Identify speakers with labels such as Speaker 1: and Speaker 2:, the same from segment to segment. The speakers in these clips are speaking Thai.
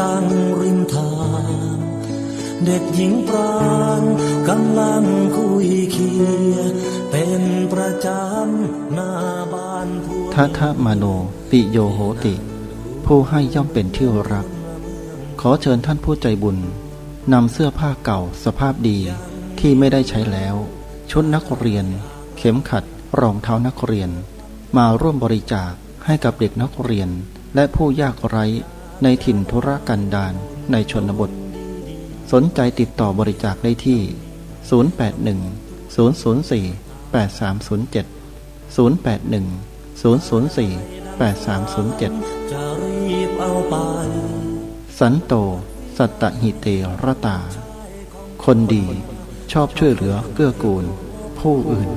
Speaker 1: ตั้งริมทาง เด็กหญิงปราณกำลังคุยเคีย เป็นประจำหน้าบ้าน
Speaker 2: ทัทะมโนปิโยโหติ ผู้ให้ย่อมเป็นที่รัก ขอเชิญท่านผู้ใจบุญนำเสื้อผ้าเก่าสภาพดีที่ไม่ได้ใช้แล้ว ชุดนักเรียน เข็มขัดรองเท้านักเรียน มาร่วมบริจาค ให้กับเด็กนักเรียน และผู้ยากไร้ในถิ่นธุรกันดารในชนบท สนใจติดต่อบริจาคได้ที่ 081 004 8307 081 004 8307
Speaker 1: จะรีบเอาไป
Speaker 2: สันโต สัตตหิเตรตา คนดีชอบช่วยเหลือเกื้อกูล ผู้อื่น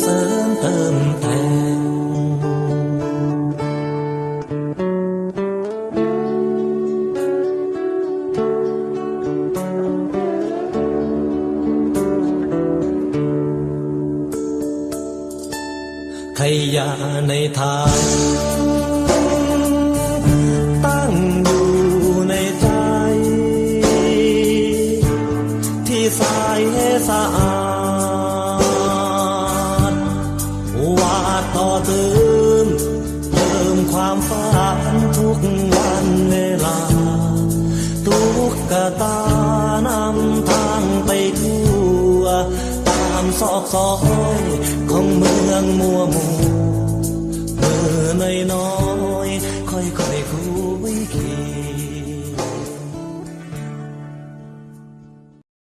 Speaker 1: เสริมเติมแต่งขยะในทางตั้งอยู่ในใจ ที่ใสสะอาดากต่อเติม เติมความฝันทุกวันเวลาตุกกะตานำทางไปทั่ว ตามซอกซอยของเมืองมัวมัว